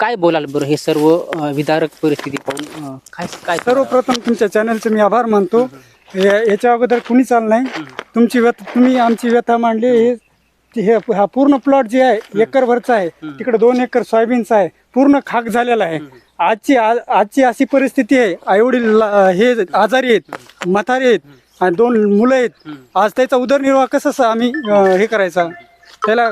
काय बोलाल बरं हे सर्व अं, विदारक परिस्थिती पाहून काय काय सर्वप्रथम तुमच्या चॅनलचे मी आभार मानतो. या- याच्या अगोदर कुणी चाल नाही. तुमची व्यथ तुम्ही आमची व्यथा मांडली. हे हे हा पूर्ण प्लॉट जे आहे एकरभरचा आहे. तिकडे दोन एकर सोयाबीनचा आहे. पूर्ण खाक झालेला आहे. आजची आ- आजची अशी परिस्थिती आहे. आईवडील हे आजारी आहेत म्हातारे आहेत आणि दोन मुलं आहेत. आज त्याचा उदरनिर्वाह कसं स- आम्ही अं, हे करायचा? त्याला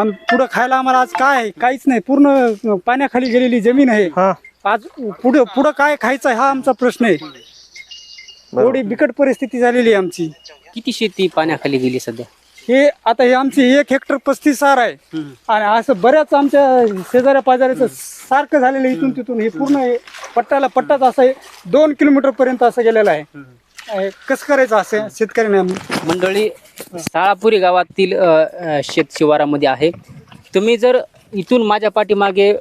आम- पुढं खायला आम्हाला आज काय आहे? काहीच नाही. पूर्ण पाण्याखाली गेलेली जमीन आहे. आज पुढं पुढं काय खायचं हा आमचा प्रश्न आहे. एवढी बिकट परिस्थिती झालेली आहे आमची. किती शेती पाण्याखाली गेली सध्या? हे आता हे आमची एक हेक्टर पस्तीस सार आहे. आणि असं बऱ्याच आमच्या शेजाऱ्या पाजाऱ्याचं सारखं झालेलं आहे इथून तिथून. हे पूर्ण हे पट्टाला पट्टाच असं आहे. दोन किलोमीटर पर्यंत असं गेलेलं आहे. हे कसं करायचं असं शेतकऱ्यांना आम्ही? मंडळी साळापुरी गावातील शेत शिवारामध्ये आहे. तुम्ही जर इथून माझ्या पाठीमागे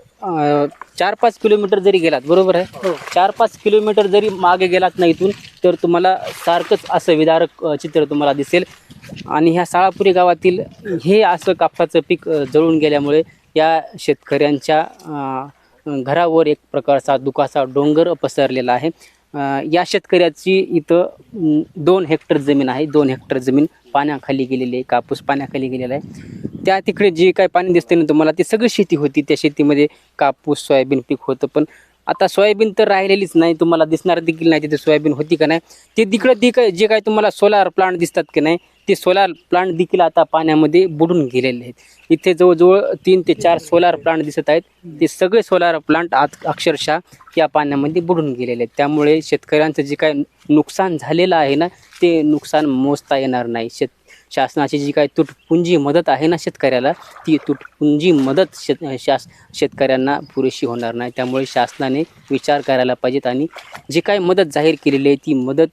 चार पाच किलोमीटर जरी गेलात बरोबर आहे? चार पाच किलोमीटर जरी मागे गेलात ना इथून तर तुम्हाला सारखंच असं विदारक चित्र तुम्हाला दिसेल. आणि ह्या साळापुरी गावातील हे असं कापसाचं पीक जळून गेल्यामुळे या शेतकऱ्यांच्या घरावर एक प्रकारचा दुखाचा डोंगर पसरलेला आहे. या शेतकऱ्याची इथं दोन हेक्टर जमीन आहे दोन हेक्टर जमीन. पाण्याखाली गेलेली आहे कापूस पाण्याखाली गेलेला आहे. त्या तिकडे जे काय पाणी दिसते ना तुम्हाला ती सगळी शेती होती. त्या शेतीमध्ये कापूस सोयाबीन पीक होतं. पण आता सोयाबीन तर राहिलेलीच नाही. तुम्हाला दिसणार देखील नाही तिथे सोयाबीन होती का नाही. ते तिकडं ती काय जे काय तुम्हाला सोलार प्लांट दिसतात की नाही ते सोलार प्लांट देखील आता पाण्यामध्ये बुडून गेलेले आहेत. इथे जवळजवळ तीन ते चार सोलार प्लांट दिसत आहेत. ते सगळे सोलार प्लांट आत अक्षरशः या पाण्यामध्ये बुडून गेलेले आहेत. त्यामुळे शेतकऱ्यांचं जे काय नुकसान झालेलं आहे ना ते नुकसान मोजता येणार नाही. शेत शासनाची जी काय तुटपुंजी मदत आहे ना शेतकऱ्याला ती तुटपुंजी मदत शेत शास शेतकऱ्यांना पुरेशी होणार नाही. त्यामुळे शासनाने विचार करायला पाहिजेत आणि जी काय मदत जाहीर केलेली आहे ती मदत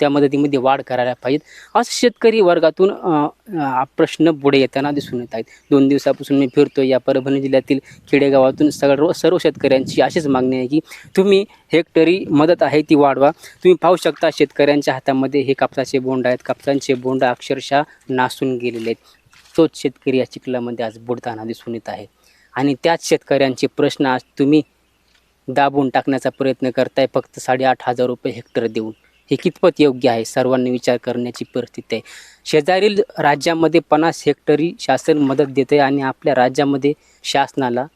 त्या मदतीमध्ये वाढ करायला पाहिजेत. असं शेतकरी वर्गातून प्रश्न पुढे येताना दिसून येत आहेत. दोन दिवसापासून मी फिरतो या परभणी जिल्ह्यातील खेडेगावातून सगळ्या सर्व शेतकऱ्यांची अशीच मागणी आहे की तुम्ही हेक्टरी मदत आहे ती वाढवा. तुम्ही पाहू शकता शेतकऱ्यांच्या हातामध्ये हे कापसाचे बोंड आहेत. कापसांचे बोंड अक्षरशः नासून गेलेले आहेत. तोच शेतकरी या चिखलामध्ये आज बुडताना दिसून येत आहे. आणि त्याच शेतकऱ्यांचे प्रश्न आज तुम्ही दाबून टाकण्याचा प्रयत्न करताय. फक्त साडेआठ हजार रुपये हेक्टर देऊन. हे कितपत योग्य आहे? सर्वांनी विचार करण्याची परिस्थिती आहे. शेजारील राज्यामध्ये पन्नास हेक्टरी शासन मदत देते आणि आपल्या राज्यामध्ये शासनाला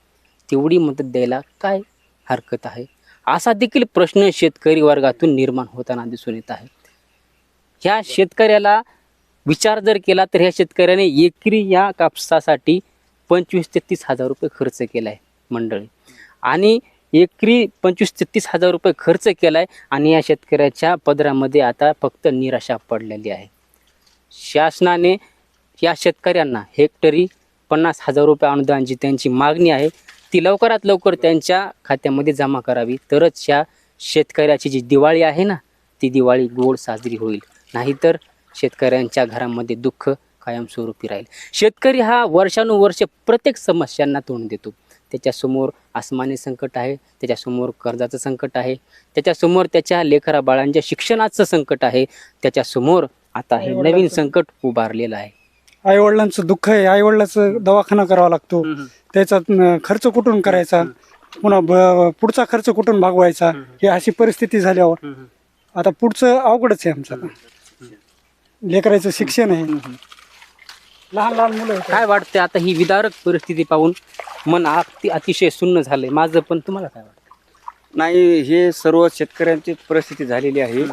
तेवढी मदत द्यायला काय हरकत आहे? असा देखील प्रश्न शेतकरी वर्गातून निर्माण होताना दिसून येत आहे. ह्या शेतकऱ्याला विचार जर केला तर ह्या शेतकऱ्याने एकरी या कापसासाठी पंचवीस ते तीस हजार रुपये खर्च केला आहे मंडळी. आणि एकरी पंचवीस ते तीस हजार रुपये खर्च केला आहे आणि या शेतकऱ्याच्या पदरामध्ये आता फक्त निराशा पडलेली आहे. शासनाने या शेतकऱ्यांना हेक्टरी पन्नास हजार रुपये अनुदान जी त्यांची मागणी आहे. ती लवकरात लवकर त्यांच्या खात्यामध्ये जमा करावी. तरच या शेतकऱ्याची जी दिवाळी आहे ना ती दिवाळी गोड साजरी होईल. नाहीतर शेतकऱ्यांच्या घरामध्ये दुःख कायमस्वरूपी राहील. शेतकरी हा वर्षानुवर्ष प्रत्येक समस्यांना तोंड देतो. त्याच्यासमोर आसमानी संकट आहे त्याच्यासमोर कर्जाचं संकट आहे त्याच्यासमोर त्याच्या लेकरा बाळांच्या शिक्षणाचं संकट आहे त्याच्यासमोर आता हे नवीन संकट उभारलेलं आहे. आई वडिलांचं दुःख आहे आई वडिलांचं दवाखाना करावा लागतो. त्याचा खर्च कुठून करायचा? पुन्हा पुढचा खर्च कुठून भागवायचा? ही अशी परिस्थिती झाल्यावर आता पुढचं अवघडच आहे आमचं. आता. लेकराचं शिक्षण आहे. लहान लहान मुलं. काय वाटतं आता ही विदारक परिस्थिती पाहून मन अति अतिशय सुन्न झालंय. माझं पण तुम्हाला काय वाटतं नाही हे सर्व शेतकऱ्यांची परिस्थिती झालेली आहे.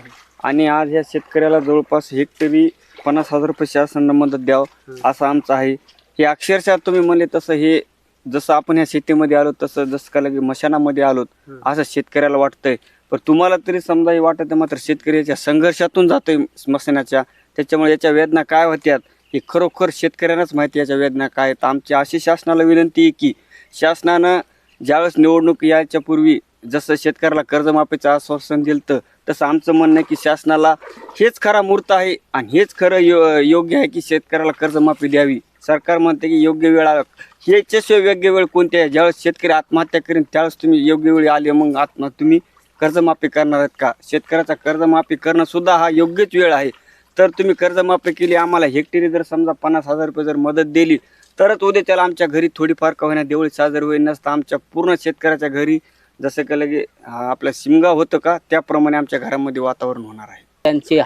आणि आज या शेतकऱ्याला जवळपास हेक्टरी पन्नास हजार रुपये शासनानं मदत द्यावं असं आमचं आहे. हे अक्षरशः तुम्ही म्हणले तसं हे जसं आपण ह्या शेतीमध्ये आलो तसं जसं का लगे मशानामध्ये आलोत असं शेतकऱ्याला वाटतंय. पण तुम्हाला तरी समजा हे वाटत आहे मात्र शेतकऱ्याच्या संघर्षातून जातोय स्मशानाच्या त्याच्यामुळे याच्या वेदना काय होत्यात? हे खरोखर शेतकऱ्यांनाच माहिती याच्या वेदना काय आहेत. आमची अशी शासनाला विनंती आहे की शासनानं ज्यावेळेस निवडणूक यायच्या पूर्वी जसं शेतकऱ्याला कर्जमाफीचं आश्वासन दिलं तर तसं आमचं म्हणणं आहे की शासनाला हेच खरा मूर्त आहे आणि हेच खरं यो योग्य आहे की शेतकऱ्याला कर्जमाफी द्यावी. सरकार म्हणते की योग्य वेळ ह्याच्याशिवाय योग्य वेळ कोणती आहे? ज्यावेळेस शेतकरी आत्महत्या करेन त्यावेळेस तुम्ही योग्य वेळी आले मग आत्म तुम्ही कर्जमाफी करणार आहेत का? शेतकऱ्याचा कर्जमाफी करणं सुद्धा हा योग्यच वेळ आहे. तर तुम्ही कर्जमाफी केली आम्हाला हेक्टरी जर समजा पन्नास हजार रुपये जर मदत दिली तरच उद्या त्याला आमच्या घरी थोडीफार का होईना देवळी साजरी होईल नसतं आमच्या पूर्ण शेतकऱ्याच्या घरी जसं की लगे आपलं शिमगा होतं का त्याप्रमाणे आमच्या घरामध्ये वातावरण होणार आहे. त्यांचे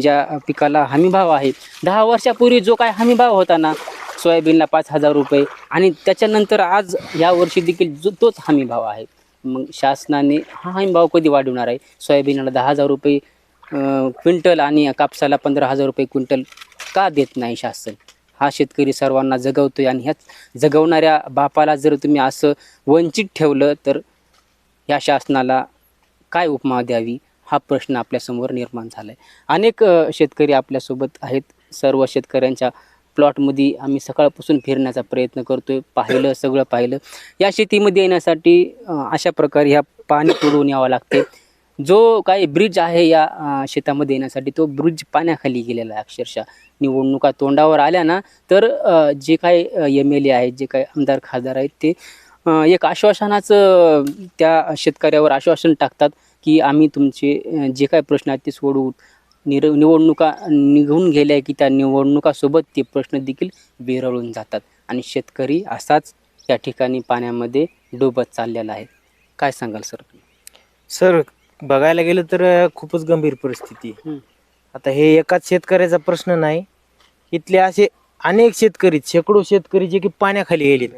ज्या पिकाला हमीभाव आहे दहा वर्षापूर्वी जो काय हमीभाव होता ना सोयाबीनला पाच हजार रुपये आणि त्याच्यानंतर आज या वर्षी देखील जो तोच हमीभाव आहे. मग शासनाने हा हमीभाव कधी वाढवणार आहे? सोयाबीनला दहा हजार रुपये क्विंटल आणि कापसाला पंधरा हजार रुपये क्विंटल का देत नाही शासन? हा शेतकरी सर्वांना जगवतोय आणि ह्याच जगवणाऱ्या बापाला जर तुम्ही असं वंचित ठेवलं तर या शासनाला काय उपमा द्यावी? हा प्रश्न आपल्यासमोर निर्माण झाला आहे अनेक शेतकरी आपल्यासोबत आहेत. सर्व शेतकऱ्यांच्या प्लॉटमध्ये आम्ही सकाळपासून फिरण्याचा प्रयत्न करतोय. पाहिलं सगळं पाहिलं. या शेतीमध्ये येण्यासाठी अशा प्रकारे ह्या पाणी पुरवून यावं लागते जो काही ब्रिज आहे या शेतामध्ये येण्यासाठी तो ब्रिज पाण्याखाली गेलेला आहे अक्षरशः. निवडणुका तोंडावर आल्या ना तर जे काही एम एल ए आहेत जे काही आमदार खासदार आहेत ते एक आश्वासनाचं त्या शेतकऱ्यावर आश्वासन टाकतात की आम्ही तुमचे जे काही प्रश्न आहेत ते सोडवू निर निवडणुका निघून गेल्या की त्या निवडणुकासोबत ते प्रश्न देखील विरळून जातात. आणि शेतकरी असाच या ठिकाणी पाण्यामध्ये डुबत चाललेला आहे. काय सांगाल सर? सर बघायला गेलं तर खूपच गंभीर परिस्थिती आहे. आता हे एकाच शेतकऱ्याचा प्रश्न नाही. इथले असे अनेक शेतकरी शेकडो शेतकरी जे की पाण्याखाली गेलेत.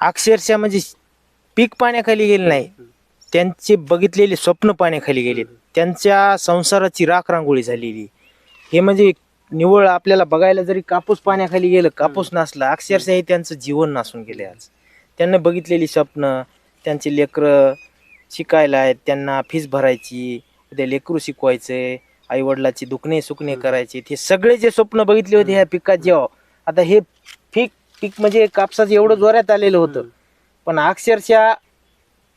अक्षरशः म्हणजे पीक पाण्याखाली गेले नाही. त्यांचे बघितलेले स्वप्न पाण्याखाली गेलेत. त्यांच्या संसाराची राख रांगोळी झालेली हे म्हणजे निवळ आपल्याला बघायला जरी कापूस पाण्याखाली गेलं कापूस नसला अक्षरशः हे त्यांचं जीवन नासून गेले आज. त्यांना बघितलेली स्वप्न त्यांचे लेकरं शिकायला आहेत त्यांना फीस भरायची उद्या लेकरू शिकवायचे आई वडिलाची दुखणे सुकणे करायचे हे सगळे जे स्वप्न बघितले होते ह्या पिकात जेव्हा आता हे पीक पीक म्हणजे कापसाचं एवढं जोरात आलेलं होतं. पण अक्षरशः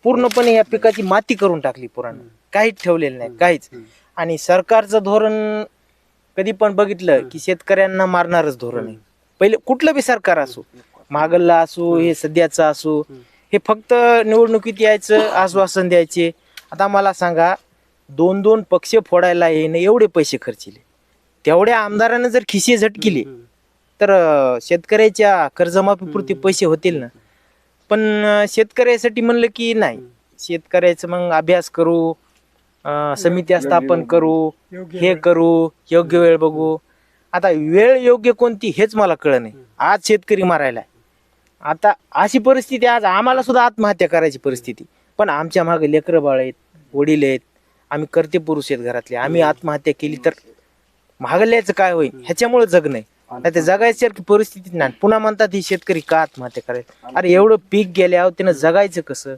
पूर्णपणे ह्या पिकाची माती करून टाकली पुराण काहीच ठेवलेलं नाही काहीच. आणि सरकारचं धोरण कधी पण बघितलं की शेतकऱ्यांना मारणारच धोरण आहे. पहिले कुठलं बी सरकार असो मागल्ला असो हे सध्याचं असो हे फक्त निवडणुकीत यायचं आश्वासन द्यायचे. आता मला सांगा दोन दोन पक्ष फोडायला येणे एवढे पैसे खर्चिले. तेवढ्या आमदारानं जर खिसे झटकिले तर शेतकऱ्याच्या कर्जमाफीपुरते पैसे होतील ना? पण शेतकऱ्यासाठी म्हणलं की नाही. शेतकऱ्याचं मग अभ्यास करू समित्या स्थापन करू हे करू योग्य वेळ बघू. आता वेळ योग्य कोणती हेच मला कळ नाही. आज शेतकरी मारायला. आता अशी परिस्थिती आज आम्हाला सुद्धा आत्महत्या करायची परिस्थिती. पण आमच्या मागे लेकरं बाळ आहेत वडील आहेत आम्ही करते पुरुष आहेत घरातले. आम्ही आत्महत्या केली तर महागल्याचं काय होईल? ह्याच्यामुळे जग नाही. ते जगायसारखी परिस्थिती नाही. पुन्हा म्हणतात ही शेतकरी का आत्महत्या करायचं? अरे एवढं पीक गेल्यावर त्यानं जगायचं कसं?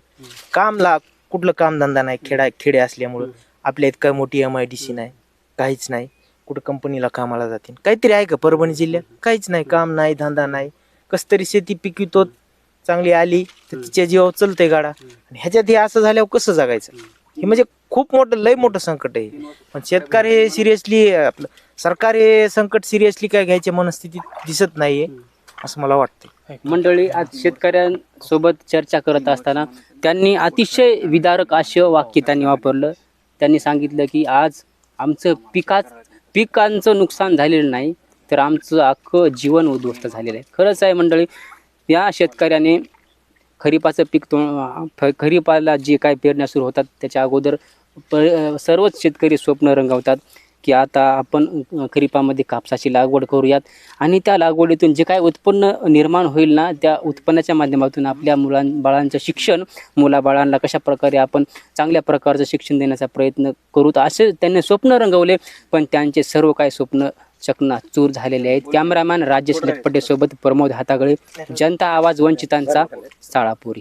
काम ला कुठलं कामधंदा नाही खेडा खेडे असल्यामुळं. आपल्या इतका मोठी एम आय डी सी नाही काहीच नाही. कुठं कंपनीला कामाला जातील. काहीतरी आहे का परभणी जिल्ह्यात? काहीच नाही. काम नाही धंदा नाही. कस तरी शेती पिकवितो चांगली आली तर तिच्या जीवावर चलतंय गाडा. आणि ह्याच्यात हे असं झाल्यावर कसं जगायचं? हे म्हणजे खूप मोठं लय मोठं संकट आहे. पण शेतकरी हे सिरियसली आपलं सरकार हे संकट सिरियसली काय घ्यायच्या मनस्थितीत दिसत नाहीये असं मला वाटतं मंडळी आज शेतकऱ्यांसोबत चर्चा करत असताना त्यांनी अतिशय विदारक असे वाक्य त्यांनी वापरलं. त्यांनी सांगितलं की आज आमचं पिकात पिकांचं नुकसान झालेलं नाही. तर आमचं अख्खं जीवन उद्ध्वस्त झालेलं आहे. खरंच आहे मंडळी या शेतकऱ्याने खरीपाचं पीक तो खरीपाला जे काय पेरण्या सुरू होतात त्याच्या अगोदर प सर्वच शेतकरी स्वप्न रंगवतात की आता आपण खरीपामध्ये कापसाची लागवड करूयात आणि त्या लागवडीतून जे काय उत्पन्न निर्माण होईल ना त्या उत्पन्नाच्या माध्यमातून आपल्या मुलां बाळांचं शिक्षण मुलाबाळांना कशा प्रकारे आपण चांगल्या प्रकारचं शिक्षण देण्याचा प्रयत्न करू तर असे त्यांनी स्वप्न रंगवले. पण त्यांचे सर्व काही स्वप्न चकना चूर झालेले आहेत. कॅमेरामॅन राजेश लटपटेसोबत प्रमोद हातागळे जनता आवाज वंचितांचा साळापुरी.